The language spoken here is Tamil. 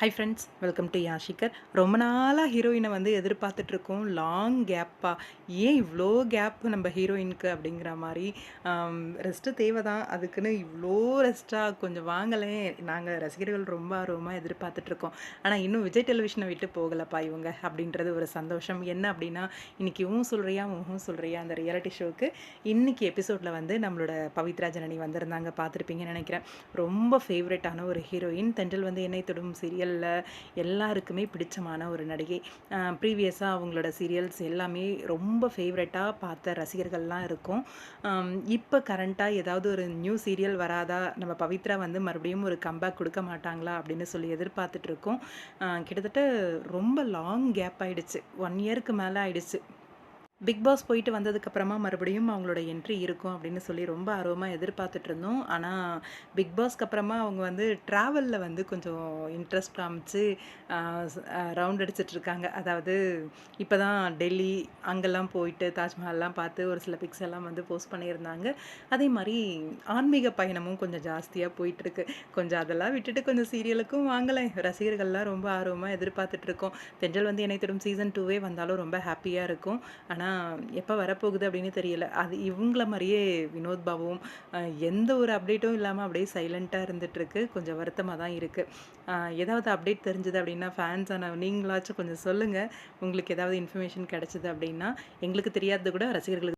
ஹை ஃப்ரெண்ட்ஸ் வெல்கம் டு யாஷிகர் ரொம்ப நாளாக ஹீரோயினை வந்து எதிர்பார்த்துட்ருக்கோம். லாங் கேப்பாக ஏன் இவ்வளோ கேப் நம்ம ஹீரோயினுக்கு அப்படிங்கிற மாதிரி ரெஸ்ட்டு தேவை தான் அதுக்குன்னு இவ்வளோ ரெஸ்ட்டாக கொஞ்சம் வாங்கலே. நாங்கள் ரசிகர்கள் ரொம்ப ஆர்வமாக எதிர்பார்த்துட்ருக்கோம். ஆனால் இன்னும் விஜய் டெலிவிஷனை விட்டு போகலப்பா இவங்க அப்படின்றது ஒரு சந்தோஷம். என்ன அப்படின்னா இன்றைக்கி ஊன் சொல்கிறியா ஊஹும் சொல்கிறியா அந்த ரியாலிட்டி ஷோக்கு இன்றைக்கி எபிசோடில் வந்து நம்மளோட பவித்ரா ஜனனி வந்திருந்தாங்க. பார்த்துருப்பீங்கன்னு நினைக்கிறேன். ரொம்ப ஃபேவரட்டான ஒரு ஹீரோயின் தென்றல் வந்து என்னை தொடும் சீரியல் சீரியலில் எல்லாருக்குமே பிடிச்சமான ஒரு நடிகை. ப்ரீவியஸாக அவங்களோட சீரியல்ஸ் எல்லாமே ரொம்ப ஃபேவரட்டாக பார்த்த ரசிகர்கள்லாம் இருக்கும். இப்போ கரண்ட்டாக ஏதாவது ஒரு நியூ சீரியல் வராதா? நம்ம பவித்ரா வந்து மறுபடியும் ஒரு கம்பேக் கொடுக்க மாட்டாங்களா? அப்படின்னு சொல்லி எதிர்பார்த்துட்ருக்கோம் கிட்டத்தட்ட ரொம்ப லாங் கேப் ஆகிடுச்சு ஒன் இயருக்கு மேலே ஆயிடுச்சு. பிக் பாஸ் போயிட்டு வந்ததுக்கப்புறமா மறுபடியும் அவங்களோட என்ட்ரி இருக்கும் அப்படின்னு சொல்லி ரொம்ப ஆர்வமாக எதிர்பார்த்துட்டு இருந்தோம். ஆனால் பிக் பாஸ்க்கு அப்புறமா அவங்க வந்து ட்ராவலில் வந்து கொஞ்சம் இன்ட்ரெஸ்ட் காமிச்சு ரவுண்ட் அடிச்சிட்டு இருக்காங்க. அதாவது இப்போ தான் டெல்லி அங்கெல்லாம் போயிட்டு தாஜ்மஹால்லாம் பார்த்து ஒரு சில பிக்ஸ் எல்லாம் வந்து போஸ்ட் பண்ணியிருந்தாங்க. அதே மாதிரி ஆன்மீக பயணமும் கொஞ்சம் ஜாஸ்தியாக போயிட்டுருக்கு கொஞ்சம் அதெல்லாம் விட்டுட்டு கொஞ்சம் சீரியலுக்கும் வாங்கலை. ரசிகர்கள்லாம் ரொம்ப ஆர்வமாக எதிர்பார்த்துட்டு இருக்கோம். தென்றல் வந்து என்னை சீசன் டூவே வந்தாலும் ரொம்ப ஹாப்பியாக இருக்கும். ஆனால் எப்போ வரப்போகுது? அப்படின்னு தெரியல. அது இவங்கள மாதிரியே வினோத் பாபுவும் எந்த ஒரு அப்டேட்டும் இல்லாமல் அப்படியே சைலண்ட்டாக இருந்துகிட்ருக்கு கொஞ்சம் வருத்தமாக தான் இருக்குது ஏதாவது அப்டேட் தெரிஞ்சது அப்படின்னா ஃபேன்ஸான நீங்களாச்சும் கொஞ்சம் சொல்லுங்கள் உங்களுக்கு ஏதாவது இன்ஃபர்மேஷன் கிடச்சிது அப்படின்னா எங்களுக்கு தெரியாதது கூட ரசிகர்களுக்கு